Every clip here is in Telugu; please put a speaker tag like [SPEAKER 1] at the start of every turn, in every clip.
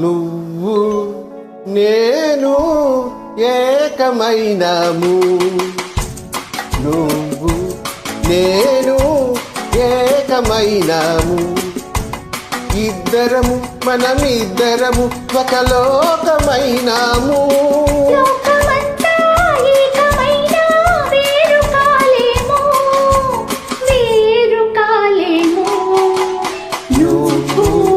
[SPEAKER 1] నువ్వు నేను ఏకమైనము. నువ్వు నేను ఏకమైనము. ఇద్దరము మనమిద్దరము ఒక లోకమైనాము.
[SPEAKER 2] నువ్వు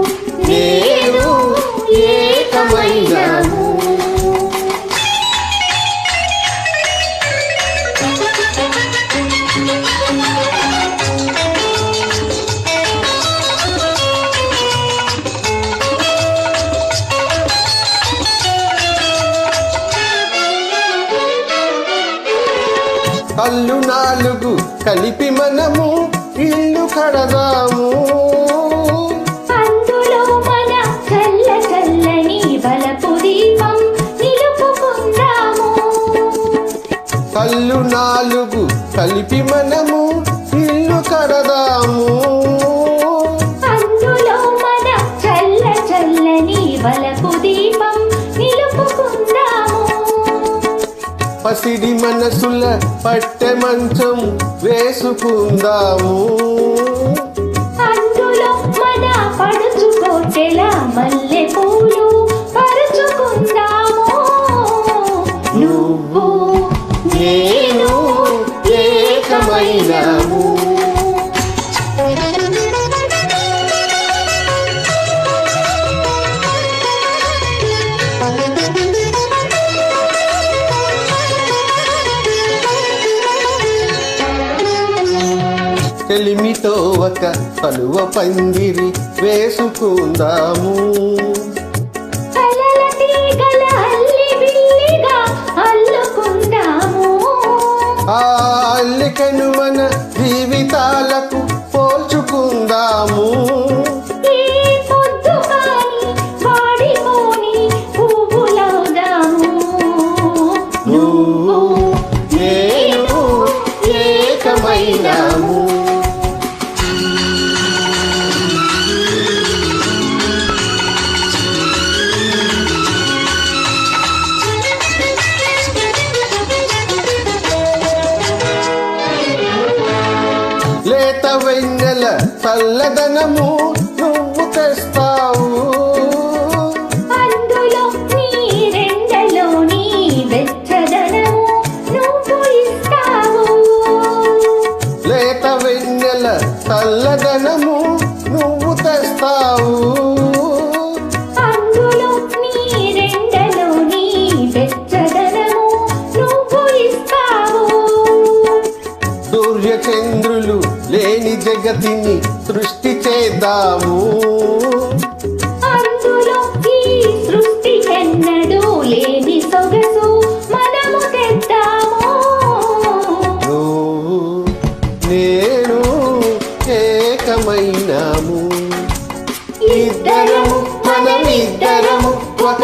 [SPEAKER 1] కళ్ళు నాలుగు కలిపి మనము ఇల్లు కడదాము.
[SPEAKER 2] అందులో మన చల్ల చల్లని బలపు దీపం నిలుపుకుందాము.
[SPEAKER 1] కళ్ళు నాలుగు కలిపి మనము ఇల్లు కడదాము. పసిడి మనసుల పట్టె మంచం వేసుకుందాము.
[SPEAKER 2] అందులో మన పడుచుకోటెల మల్లె పూలు పరుచుకుందాము. నువ్వు
[SPEAKER 1] నేను ఏకమైనాము తెలిమితో ఒక కలువ పందిరి వేసుకుందాము. అల్లికను మన జీవితాలకు పోల్చుకుందాము. వెన్నెల చల్లదనము నువ్వు తెస్తావు. లేత వెన్నెల చల్లదనము నువ్వు తెస్తావు. జగతిని సృష్టి చేద్దాము. నేను ఏకమైనాము. ఇద్దరము మనమిద్దరము ఒక